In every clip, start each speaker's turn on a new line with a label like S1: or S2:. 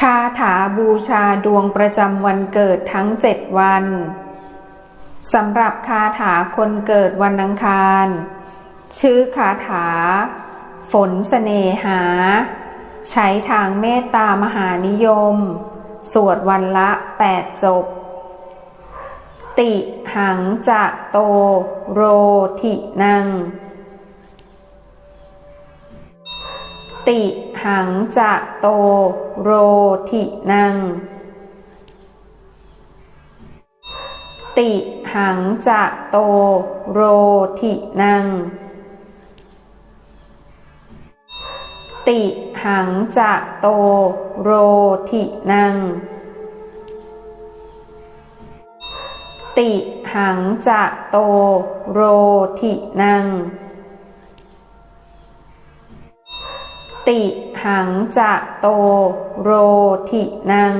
S1: คาถาบูชาดวงประจำวันเกิดทั้งเจ็ดวันสำหรับคาถาคนเกิดวันอังคาร ชื่อคาถา ฝนสเสน่หา ใช้ทางเมตตามหานิยม สวดวันละแปดจบ ติหังจะโตโรทินัง ติ หังจะโตโรทินัง ติหังจะโตโรทินัง ติหังจะโตโรทินัง ติหังจะโตโรทินังติ หังจะโตโรทินัง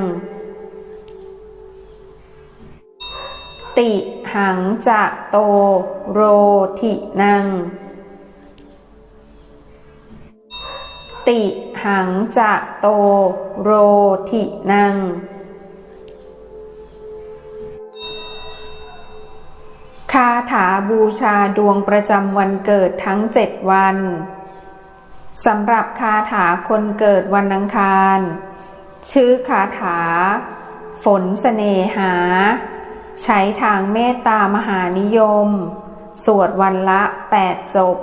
S1: ติหังจะโตโรทินัง ติหังจะโตโรทินังคาถาบูชาดวงประจำวันเกิดทั้งเจ็ดวัน สำหรับคาถาคนเกิดวันอังคาร ชื่อคาถา ฝนสเสน่หา ใช้ทางเมตตามหานิยม สวดวันละแปดจบ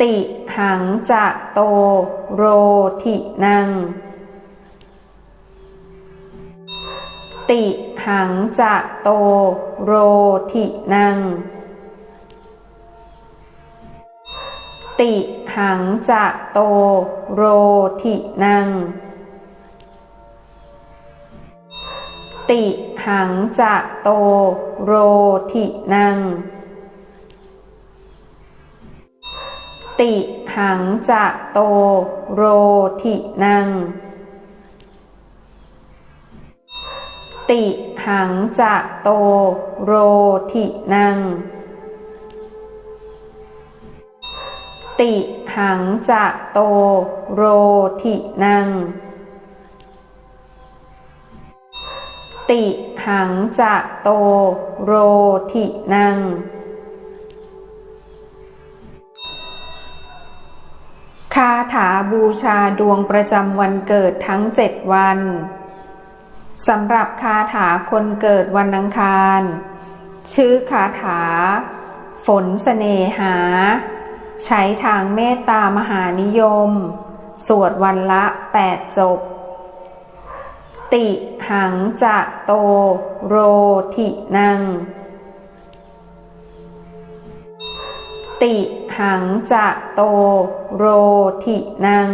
S1: ติหังจะโตโรทินัง ติหังจะโตโรทินัง ติหังจะโตโรทินัง ติหังจะโตโรทินัง ติหังจะโตโรทินัง ติหังจะโตโรทินัง ติหังจะโตโรทินัง ติหังจะโตโรทินัง คาถาบูชาดวงประจำวันเกิดทั้งเจ็ดวันสำหรับคาถาคนเกิดวันอังคาร ชื่อคาถา ฝนสเสน่หา ใช้ทางเมตตามหานิยม สวดวันละแปดจบ ติหังจะโตโรทินัง ติหังจะโตโรทินัง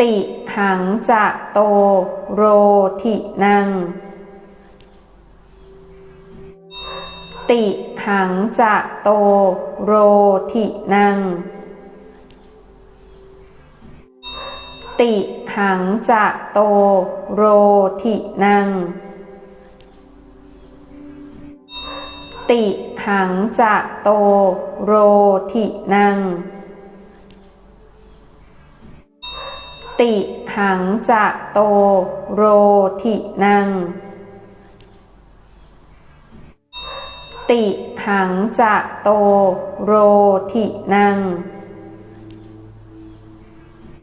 S1: ติหังจะโตโรทินังติ หังจะโตโรทินัง ติหังจะโตโรทินัง ติหังจะโตโรทินัง ติหังจะโตโรทินัง ติหังจะโตโรทินัง